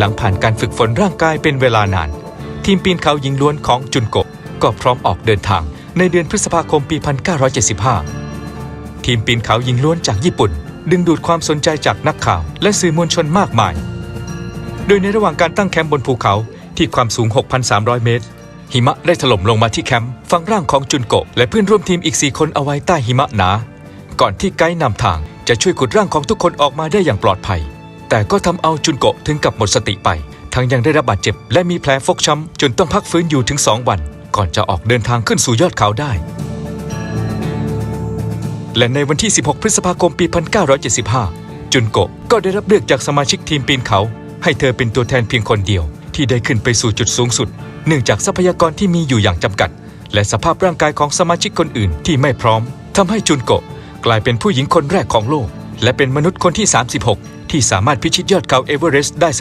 หลังผ่านการฝึกฝนร่างกายเป็นเวลานาน ทีมปีนเขาหญิงล้วนของจุนโกะก็พร้อมออกเดินทางในเดือนพฤษภาคมปี 1975 ทีมปีนเขาหญิงล้วนจากญี่ปุ่น ดึงดูดความสนใจจากนักข่าวและสื่อมวลชนมากมาย โดยในระหว่างการตั้งแคมป์บนภูเขาที่ความสูง 6,300 เมตร หิมะได้ถล่มลงมาที่แคมป์ฝังร่างของจุนโกะและเพื่อนร่วมทีมอีก 4 คนเอาไว้ใต้หิมะหนา ก่อนที่ไกด์นำทางจะช่วยขุดร่างของทุกคนออกมาได้อย่างปลอดภัย แต่ก็ทำเอาจุนโกะถึงกับหมดสติไป ทั้งยังได้รับบาดเจ็บและมีแผลฟกช้ำจนต้องพักฟื้นอยู่ถึง 2 วัน ก่อนจะออกเดินทางขึ้นสู่ยอดเขาได้ และในวันที่ 16 พฤษภาคมปี 1975 จุนโกะก็ได้รับเลือกจากสมาชิกทีมปีนเขา ให้เธอเป็นตัวแทนเพียงคนเดียว ที่ได้ขึ้นไปสู่จุดสูงสุด เนื่องจากทรัพยากรที่มีอยู่อย่างจำกัด และสภาพร่างกายของสมาชิกคนอื่นที่ไม่พร้อมทำให้จุนโกะกลายเป็นผู้หญิงคนแรกของโลก และเป็นมนุษย์คนที่ 36 ที่สามารถพิชิตยอดเขาเอเวอเรสต์ได้สำ